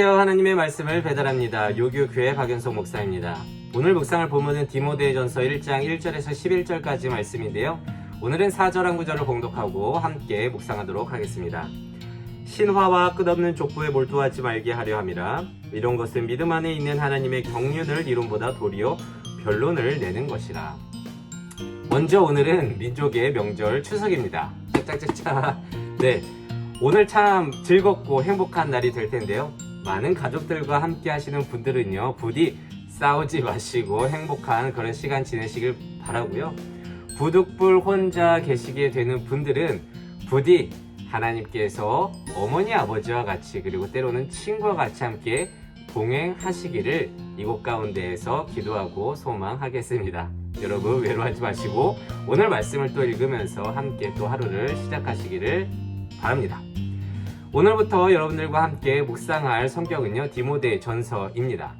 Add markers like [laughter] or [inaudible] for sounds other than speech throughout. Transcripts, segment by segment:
안녕하세요. 하나님의 말씀을 배달합니다. 요교교회 박연석 목사입니다. 오늘 묵상을 본문은 디모데전서 1장 1절에서 11절까지 말씀인데요. 오늘은 4절 한 구절을 봉독하고 함께 묵상하도록 하겠습니다. 신화와 끝없는 족보에 몰두하지 말게 하려 함이라 이런 것은 믿음 안에 있는 하나님의 경륜을 이론보다 도리어 변론을 내는 것이라. 먼저 오늘은 민족의 명절 추석입니다. 짝짝짝짝. 네. 오늘 참 즐겁고 행복한 날이 될 텐데요. 많은 가족들과 함께 하시는 분들은요, 부디 싸우지 마시고 행복한 그런 시간 지내시길 바라고요. 부득불 혼자 계시게 되는 분들은 부디 하나님께서 어머니 아버지와 같이 그리고 때로는 친구와 같이 함께 동행하시기를 이곳 가운데에서 기도하고 소망하겠습니다. 여러분 외로워하지 마시고 오늘 말씀을 또 읽으면서 함께 또 하루를 시작하시기를 바랍니다. 오늘부터 여러분들과 함께 묵상할 성경은요 디모데 전서입니다.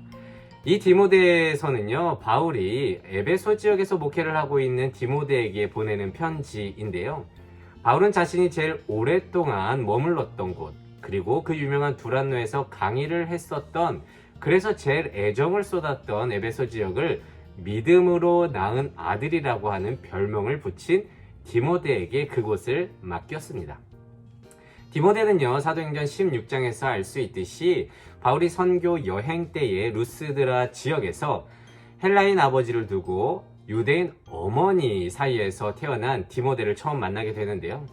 이 디모데서는요 바울이 에베소 지역에서 목회를 하고 있는 디모데에게 보내는 편지인데요. 바울은 자신이 제일 오랫동안 머물렀던 곳 그리고 그 유명한 두란노에서 강의를 했었던 그래서 제일 애정을 쏟았던 에베소 지역을 믿음으로 낳은 아들이라고 하는 별명을 붙인 디모데에게 그곳을 맡겼습니다. 디모데는요, 사도행전 16장에서 알 수 있듯이 바울이 선교 여행 때에 루스드라 지역에서 헬라인 아버지를 두고 유대인 어머니 사이에서 태어난 디모데를 처음 만나게 되는데요.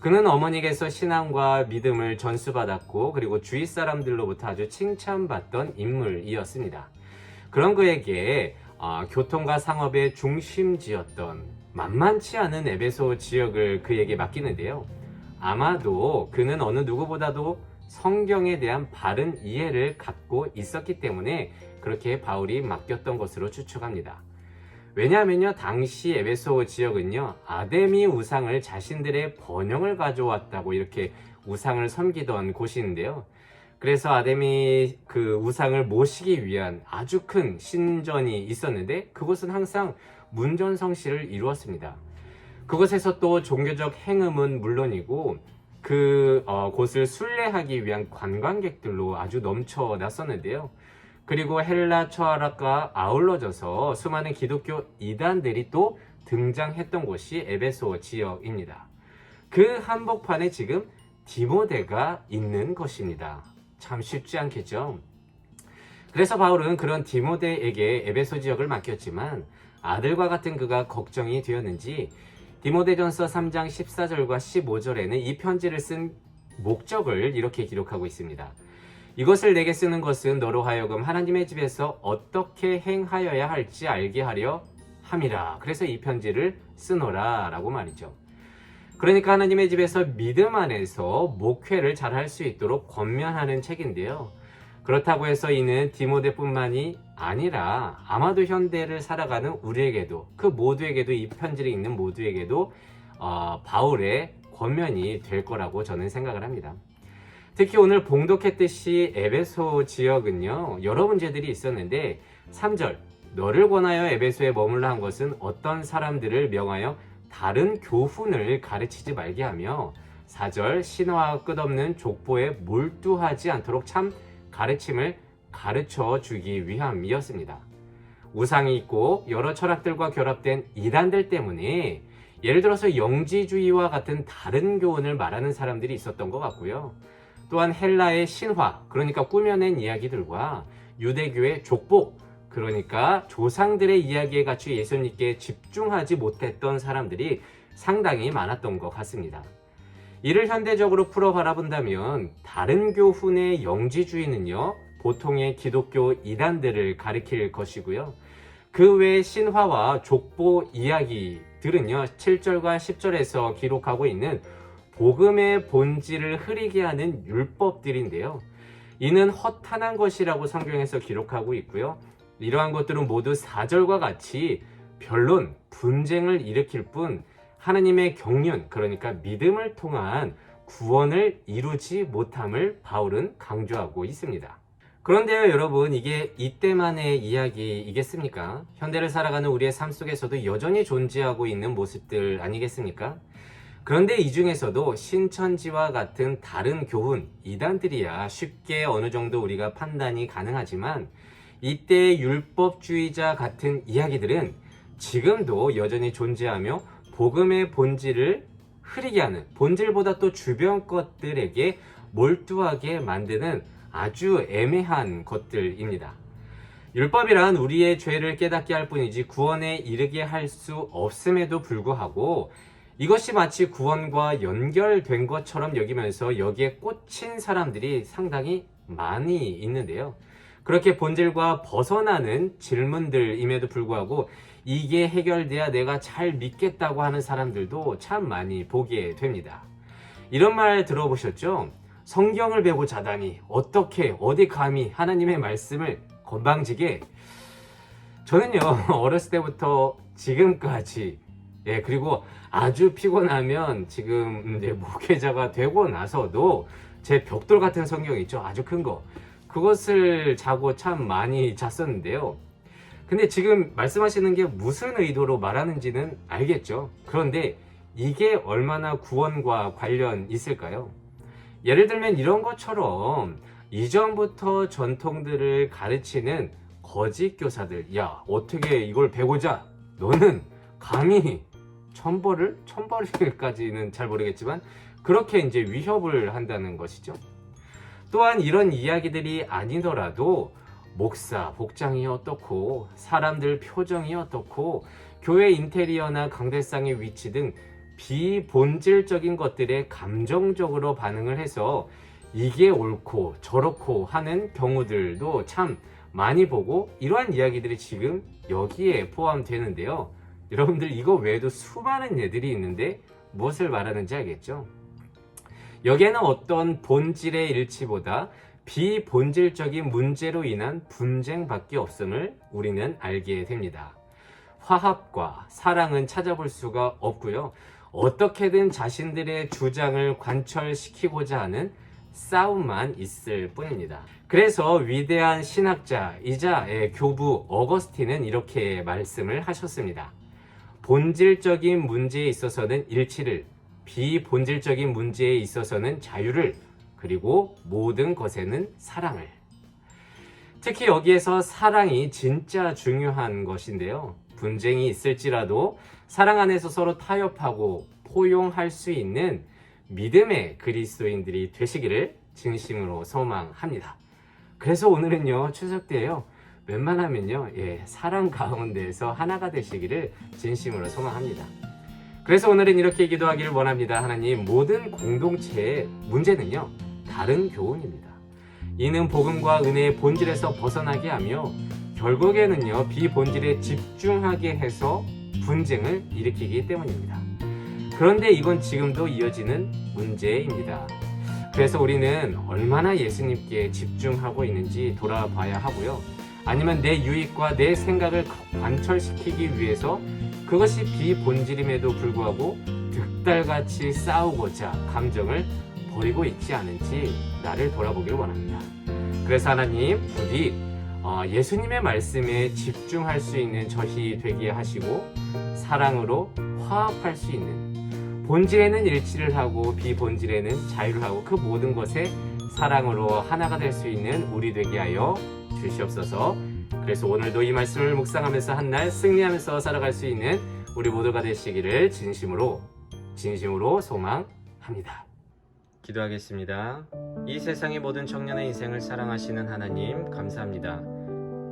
그는 어머니께서 신앙과 믿음을 전수받았고 그리고 주위 사람들로부터 아주 칭찬받던 인물이었습니다. 그런 그에게 아, 교통과 상업의 중심지였던 만만치 않은 에베소 지역을 그에게 맡기는데요. 아마도 그는 어느 누구보다도 성경에 대한 바른 이해를 갖고 있었기 때문에 그렇게 바울이 맡겼던 것으로 추측합니다. 왜냐하면요, 당시 에베소 지역은요, 아데미 우상을 자신들의 번영을 가져왔다고 이렇게 우상을 섬기던 곳인데요. 그래서 아데미 그 우상을 모시기 위한 아주 큰 신전이 있었는데 그곳은 항상 문전성시를 이루었습니다. 그곳에서 또 종교적 행음은 물론이고 그 어, 곳을 순례하기 위한 관광객들로 아주 넘쳐났었는데요. 그리고 헬라 철학과 아울러져서 수많은 기독교 이단들이 또 등장했던 곳이 에베소 지역입니다. 그 한복판에 지금 디모데가 있는 것입니다. 참 쉽지 않겠죠? 그래서 바울은 그런 디모데에게 에베소 지역을 맡겼지만 아들과 같은 그가 걱정이 되었는지 디모데전서 3장 14절과 15절에는 이 편지를 쓴 목적을 이렇게 기록하고 있습니다. 이것을 내게 쓰는 것은 너로 하여금 하나님의 집에서 어떻게 행하여야 할지 알게 하려 함이라. 그래서 이 편지를 쓰노라 라고 말이죠. 그러니까 하나님의 집에서 믿음 안에서 목회를 잘 할 수 있도록 권면하는 책인데요. 그렇다고 해서 이는 디모데뿐만이 아니라 아마도 현대를 살아가는 우리에게도 그 모두에게도 이 편지를 읽는 모두에게도 어, 바울의 권면이 될 거라고 저는 생각을 합니다. 특히 오늘 봉독했듯이 에베소 지역은요 여러 문제들이 있었는데 3절 너를 권하여 에베소에 머물러 한 것은 어떤 사람들을 명하여 다른 교훈을 가르치지 말게 하며 4절 신화와 끝없는 족보에 몰두하지 않도록 참 가르침을 가르쳐 주기 위함이었습니다. 우상이 있고 여러 철학들과 결합된 이단들 때문에 예를 들어서 영지주의와 같은 다른 교훈을 말하는 사람들이 있었던 것 같고요. 또한 헬라의 신화, 그러니까 꾸며낸 이야기들과 유대교의 족보, 그러니까 조상들의 이야기에 갖추 예수님께 집중하지 못했던 사람들이 상당히 많았던 것 같습니다. 이를 현대적으로 풀어 바라본다면 다른 교훈의 영지주의는요 보통의 기독교 이단들을 가리킬 것이고요. 그 외 신화와 족보 이야기들은요 7절과 10절에서 기록하고 있는 복음의 본질을 흐리게 하는 율법들인데요. 이는 허탄한 것이라고 성경에서 기록하고 있고요. 이러한 것들은 모두 4절과 같이 변론, 분쟁을 일으킬 뿐 하나님의 경륜, 그러니까 믿음을 통한 구원을 이루지 못함을 바울은 강조하고 있습니다. 그런데요, 여러분, 이게 이때만의 이야기이겠습니까? 현대를 살아가는 우리의 삶 속에서도 여전히 존재하고 있는 모습들 아니겠습니까? 그런데 이 중에서도 신천지와 같은 다른 교훈, 이단들이야 쉽게 어느 정도 우리가 판단이 가능하지만 이때 율법주의자 같은 이야기들은 지금도 여전히 존재하며 복음의 본질을 흐리게 하는 본질보다 또 주변 것들에게 몰두하게 만드는 아주 애매한 것들입니다. 율법이란 우리의 죄를 깨닫게 할 뿐이지 구원에 이르게 할 수 없음에도 불구하고 이것이 마치 구원과 연결된 것처럼 여기면서 여기에 꽂힌 사람들이 상당히 많이 있는데요. 그렇게 본질과 벗어나는 질문들임에도 불구하고 이게 해결돼야 내가 잘 믿겠다고 하는 사람들도 참 많이 보게 됩니다. 이런 말 들어보셨죠? 성경을 베고 자다니 어떻게 어디 감히 하나님의 말씀을 건방지게 저는요 [laughs] 어렸을 때부터 지금까지 예 그리고 아주 피곤하면 지금 이제 목회자가 되고 나서도 제 벽돌 같은 성경 있죠 아주 큰거 그것을 자고 참 많이 잤었는데요 근데 지금 말씀하시는 게 무슨 의도로 말하는지는 알겠죠 그런데 이게 얼마나 구원과 관련 있을까요? 예를 들면 이런 것처럼 이전부터 전통들을 가르치는 거짓 교사들, 야, 어떻게 이걸 배고자? 너는 감히 천벌을? 천벌일까지는 잘 모르겠지만, 그렇게 이제 위협을 한다는 것이죠. 또한 이런 이야기들이 아니더라도, 목사, 복장이 어떻고, 사람들 표정이 어떻고, 교회 인테리어나 강대상의 위치 등 비본질적인 것들에 감정적으로 반응을 해서 이게 옳고 저렇고 하는 경우들도 참 많이 보고 이러한 이야기들이 지금 여기에 포함되는데요. 여러분들 이거 외에도 수많은 예들이 있는데 무엇을 말하는지 알겠죠? 여기에는 어떤 본질의 일치보다 비본질적인 문제로 인한 분쟁밖에 없음을 우리는 알게 됩니다. 화합과 사랑은 찾아볼 수가 없고요. 어떻게든 자신들의 주장을 관철시키고자 하는 싸움만 있을 뿐입니다. 그래서 위대한 신학자이자 예, 교부 어거스틴은 이렇게 말씀을 하셨습니다. 본질적인 문제에 있어서는 일치를, 비본질적인 문제에 있어서는 자유를, 그리고 모든 것에는 사랑을. 특히 여기에서 사랑이 진짜 중요한 것인데요. 분쟁이 있을지라도 사랑 안에서 서로 타협하고 포용할 수 있는 믿음의 그리스도인들이 되시기를 진심으로 소망합니다. 그래서 오늘은요 추석 때요 웬만하면요 예, 사랑 가운데에서 하나가 되시기를 진심으로 소망합니다. 그래서 오늘은 이렇게 기도하기를 원합니다. 하나님 모든 공동체의 문제는요 다른 교훈입니다. 이는 복음과 은혜의 본질에서 벗어나게 하며 결국에는요 비본질에 집중하게 해서 분쟁을 일으키기 때문입니다. 그런데 이건 지금도 이어지는 문제입니다. 그래서 우리는 얼마나 예수님께 집중하고 있는지 돌아봐야 하고요. 아니면 내 유익과 내 생각을 관철시키기 위해서 그것이 비본질임에도 불구하고 득달같이 싸우고자 감정을 버리고 있지 않은지 나를 돌아보길 원합니다. 그래서 하나님 부디 어, 예수님의 말씀에 집중할 수 있는 저희 되게 하시고 사랑으로 화합할 수 있는 본질에는 일치를 하고 비본질에는 자유를 하고 그 모든 것에 사랑으로 하나가 될 수 있는 우리 되게 하여 주시옵소서. 그래서 오늘도 이 말씀을 묵상하면서 한 날 승리하면서 살아갈 수 있는 우리 모두가 되시기를 진심으로 진심으로 소망합니다. 기도하겠습니다. 이 세상의 모든 청년의 인생을 사랑하시는 하나님 감사합니다.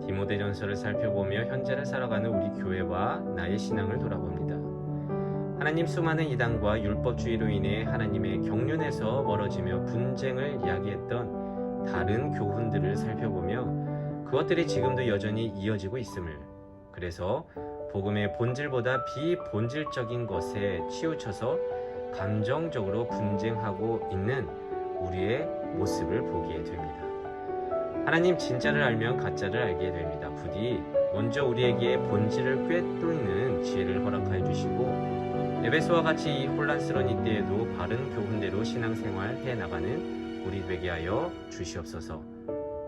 디모데전서를 살펴보며 현재를 살아가는 우리 교회와 나의 신앙을 돌아봅니다. 하나님 수많은 이단과 율법주의로 인해 하나님의 경륜에서 멀어지며 분쟁을 야기했던 다른 교훈들을 살펴보며 그것들이 지금도 여전히 이어지고 있음을 그래서 복음의 본질보다 비본질적인 것에 치우쳐서 감정적으로 분쟁하고 있는 우리의 모습을 보게 됩니다. 하나님 진짜를 알면 가짜를 알게 됩니다. 부디 먼저 우리에게 본질을 꿰뚫는 지혜를 허락하여 주시고 에베소와 같이 이 혼란스러운 이때에도 바른 교훈대로 신앙생활 해 나가는 우리 되게 하여 주시옵소서.